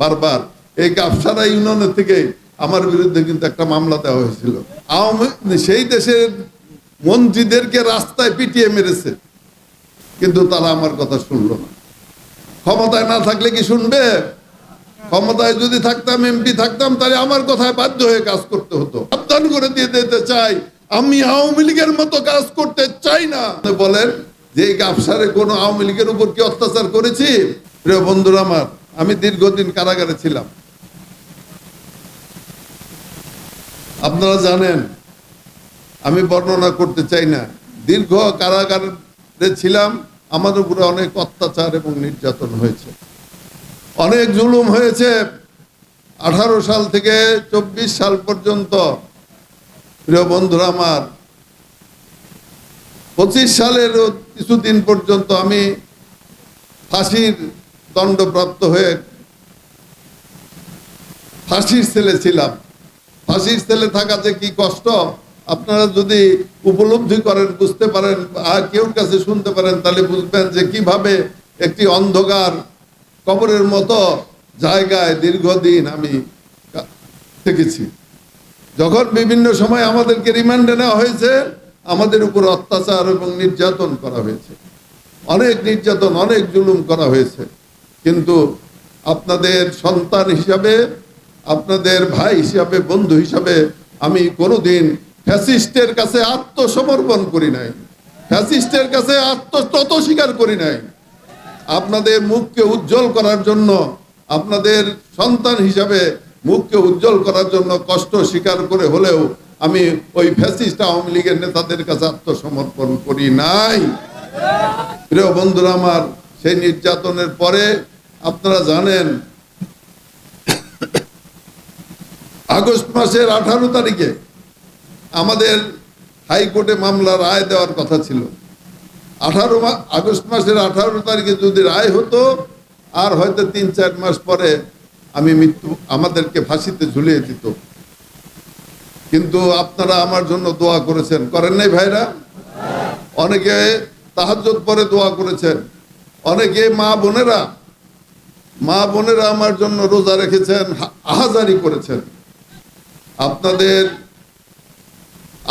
বারবার। এই কাপসারা ইউনিয়নের থেকে আমার বিরুদ্ধে কিন্তু একটা মামলা দেওয়া হয়েছিল। আওয়ামী সেই দেশের মন্ত্রীদেরকে রাস্তায় পিটিয়ে মেরেছে। কিন্তু তারা আমার কথা শুনলো না। ক্ষমতায় না থাকলে কি শুনবে? ক্ষমতায় যদি থাকতাম এমপি থাকতাম, তাহলে আমার কথায় বাধ্য হয়ে কাজ করতে হতো। সাবধান করে দিয়ে দিতে চাই। আমি আওয়ামী লীগের মতো কাজ করতে চাই না। বলেন, যে এই গাফসারে কোনো আওয়ামী লীগের উপর কি অত্যাচার করেছি? প্রিয় বন্ধুরা আমার আমি দীর্ঘদিন কারাগারে ছিলাম। আপনারা জানেন, আমি বর্ণনা করতে চাই না। দীর্ঘ কারাগারে ছিলাম আমাদের উপরে অনেক অত্যাচার এবং নির্যাতন হয়েছে। অনেক জুলুম হয়েছে। আঠারো সাল থেকে চব্বিশ সাল পর্যন্ত, প্রিয় বন্ধুরা আমার, পঁচিশ সালের কিছুদিন পর্যন্ত আমি ফাঁসির দণ্ডপ্রাপ্ত হয়ে ফাঁসির ছেলে ছিলাম। ফাঁসির ছেলে থাকা যে কি কষ্ট? আপনারা যদি উপলব্ধি করেন, বুঝতে পারেন, আর কেউ কাছে শুনতে পারেন, তাহলে বুঝবেন যে কীভাবে একটি অন্ধকার কবরের মতো জায়গায় দীর্ঘদিন আমি থেকেছি। যখন বিভিন্ন সময় আমাদেরকে রিমান্ডে নেওয়া হয়েছে, আমাদের উপর অত্যাচার এবং নির্যাতন করা হয়েছে। অনেক নির্যাতন, অনেক জুলুম করা হয়েছে। কিন্তু আপনাদের সন্তান হিসাবে, আপনাদের ভাই হিসাবে, বন্ধু হিসাবে আমি কোনোদিন ফ্যাসিস্টের কাছে আত্মসমর্পণ করি নাই। ফ্যাসিস্টের কাছে আত্মতত স্বীকার করি নাই। আপনাদের মুখকে উজ্জ্বল করার জন্য, আপনাদের সন্তান হিসাবে মুখকে উজ্জ্বল করার জন্য কষ্ট স্বীকার করে হলেও আমি ওই ফ্যাসিস্ট আওয়ামী লীগের নেতাদের কাছে আত্মসমর্পণ করি নাই। প্রিয় বন্ধুরা আমার, সেই নির্যাতনের পরে আপনারা জানেন, আগস্ট মাসের আঠারো তারিখে আমাদের হাইকোর্টে মামলা রায় দেওয়ার কথা ছিল। আঠারো আগস্ট মাসের আঠারো তারিখে যদি রায় হতো, আর হয়তো তিন, চার মাস পরে আমি মৃত্যু, আমাদেরকে ফাঁসিতে ঝুলিয়ে দিত। কিন্তু আপনারা আমার জন্য দোয়া করেছেন। করেন নাই ভাইরা? অনেকে তাহাজ্জত পরে দোয়া করেছেন। অনেকে মা বোনেরা মা বোনেরা আমার জন্য রোজা রেখেছেন, আহাজারি করেছেন। আপনাদের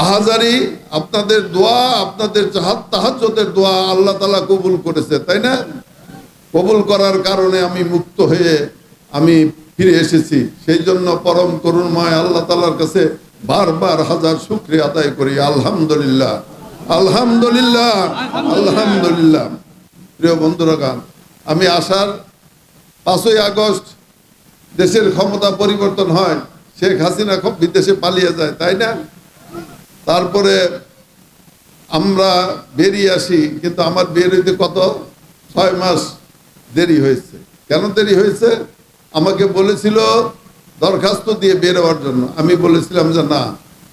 আহাজারি, আপনাদের দোয়া, আপনাদের চাহাত দোয়া আল্লাহ তালা কবুল করেছে, তাই না? কবুল করার কারণে আমি মুক্ত হয়ে আমি ফিরে এসেছি। সেই জন্য পরম করুণময় আল্লাহ তালার কাছে বারবার হাজার শুক্রিয়া আদায় করি। আলহামদুলিল্লাহ। আলহামদুলিল্লাহ। আলহামদুলিল্লাহ। প্রিয় বন্ধুরা গান আমি আসার পাঁচই আগস্ট দেশের ক্ষমতা পরিবর্তন হয়, শেখ হাসিনা খুব বিদেশে পালিয়ে যায়, তাই না? তারপরে আমরা বেরিয়ে আসি, কিন্তু আমার বের হইতে কত? ছয় মাস দেরি হয়েছে। কেন দেরি হয়েছে? আমাকে বলেছিল দরখাস্ত দিয়ে বের হওয়ার জন্য। আমি বলেছিলাম যে না,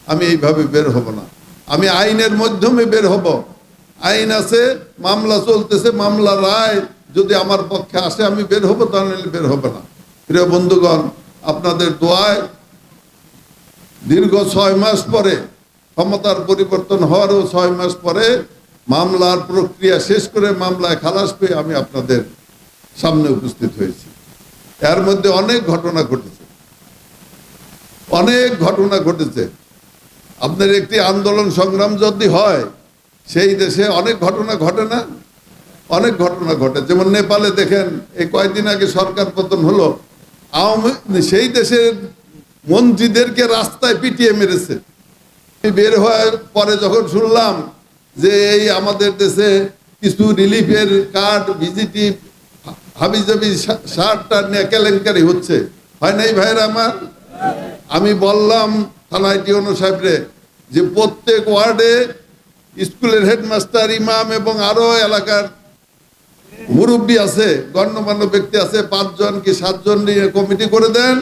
আমি এইভাবে বের হব না। আমি আইনের মাধ্যমে বের হব। আইন আছে, মামলা চলতেছে মামলা রায় যদি আমার পক্ষে আসে, আমি বের হব, তাহলে বের হবে না। প্রিয় বন্ধুগণ, আপনাদের দোয়ায় দীর্ঘ ছয় মাস পরে, ক্ষমতার পরিবর্তন হওয়ারও ছয় মাস পরে মামলার প্রক্রিয়া শেষ করে মামলায় খালাস পেয়ে আমি আপনাদের সামনে উপস্থিত হয়েছি। এর মধ্যে অনেক ঘটনা ঘটেছে। অনেক ঘটনা ঘটেছে। আপনার একটি আন্দোলন সংগ্রাম যদি হয়, সেই দেশে অনেক ঘটনা ঘটে না? অনেক ঘটনা ঘটে। যেমন নেপালে দেখেন, এই কয়েকদিন আগে সরকার পতন হলো, আওয়ামী সেই দেশের মন্ত্রীদেরকে রাস্তায় পিটিয়ে মেরেছে। বের হওয়ার পরে যখন শুনলাম যে এই আমাদের দেশে কিছু রিলিফের কার্ড ভিজিটি হাবিজাবি শার্টটা নিয়ে কেলেঙ্কারি হচ্ছে। হয় নাই ভাইয়ের আমার? আমি বললাম থানায় টিওনো সাহেবরে যে প্রত্যেক ওয়ার্ডে স্কুলের হেডমাস্টার, ইমাম এবং আরও এলাকার মুরব্বী আছে, গণ্যমান্য ব্যক্তি আছে, পাঁচজন কি সাতজন নিয়ে কমিটি করে দেন,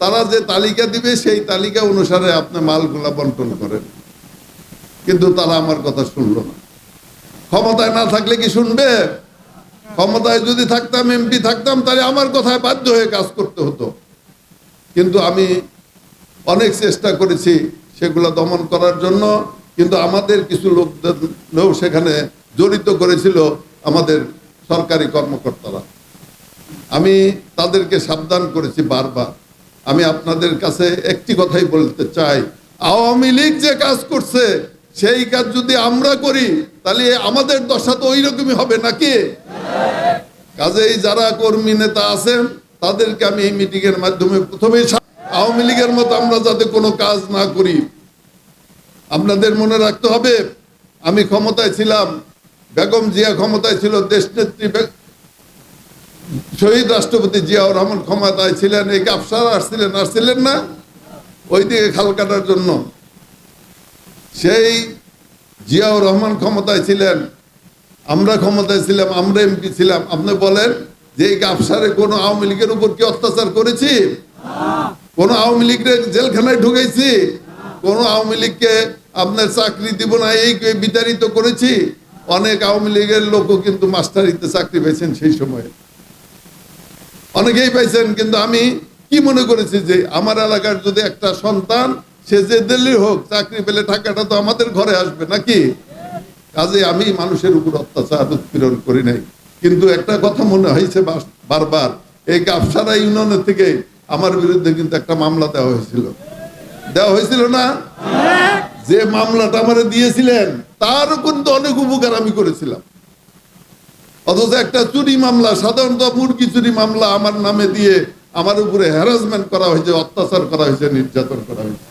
তারা যে তালিকা দিবে, সেই তালিকা অনুসারে আপনি মালগুলা বন্টন করেন। কিন্তু তারা আমার কথা শুনলো না। ক্ষমতায় না থাকলে কি শুনবে? ক্ষমতায় যদি থাকতাম, এমপি থাকতাম, তাহলে আমার কথায় বাধ্য হয়ে কাজ করতে হতো। কিন্তু আমি অনেক চেষ্টা করেছি সেগুলো দমন করার জন্য, কিন্তু আমাদের কিছু লোকদেরও সেখানে জড়িত করেছিল আমাদের সরকারি কর্মকর্তারা। আমি তাদেরকে সাবধান করেছি বারবার। আমি আপনাদের কাছে একটি কথাই বলতে চাই। আওয়ামী লীগ যে কাজ করছে, সেই কাজ যদি আমরা করি, তাহলে আমাদের দশা তো ওই রকমই হবে নাকি? কাজেই যারা কর্মী নেতা আছেন, তাদেরকে আমি এই মিটিং এর মাধ্যমে প্রথমেই আওয়ামী লীগের মতো আমরা যাতে কোনো কাজ না করি। আপনাদের মনে রাখতে হবে, আমি ক্ষমতায় ছিলাম। বেগম জিয়া ক্ষমতায় ছিল দেশ নেত্রী শহীদ রাষ্ট্রপতি জিয়াউর রহমান ক্ষমতায় ছিলেন, এই কাপসার আসছিলেন আসছিলেন না? ওই দিকে খাল কাটার জন্য। সেই জিয়াউর রহমান ক্ষমতায় ছিলেন, আমরা ক্ষমতায় ছিলাম, আমরা এমপি ছিলাম। আপনি বলেন যে এই কাপসারে কোনো আওয়ামী লীগের উপর কি অত্যাচার করেছি? কোন আওয়ামী লীগের জেলখানায় ঢুকেছি? কোন আওয়ামী লীগকে আপনার চাকরি দিব না, এই বিতাড়িত করেছি? অনেক আওয়ামী লীগের লোকও কিন্তু মাস্টারিতে চাকরি পেয়েছেন সেই সময়ে। অনেকেই পাইছেন কিন্তু আমি কি মনে করেছি যে আমার এলাকার যদি একটা সন্তান, সে যে দিল্লি হোক, চাকরি পেলে টাকাটা তো আমাদের ঘরে আসবে নাকি? কাজে আমি মানুষের উপর অত্যাচার উৎপীড়ন করি নাই। কিন্তু একটা কথা মনে হয়েছে বারবার, এই কাপসারা ইউনিয়নের থেকে আমার বিরুদ্ধে কিন্তু একটা মামলা দেওয়া হয়েছিল। দেওয়া হয়েছিল না? যে মামলাটা আমার দিয়েছিলেন তারও কিন্তু অনেক উপকার আমি করেছিলাম। অথচ একটা চুরি মামলা, সাধারণত মুরগি চুরি মামলা আমার নামে দিয়ে আমার উপরে হ্যারাসমেন্ট করা হয়েছে, অত্যাচার করা হয়েছে, নির্যাতন করা হয়েছে।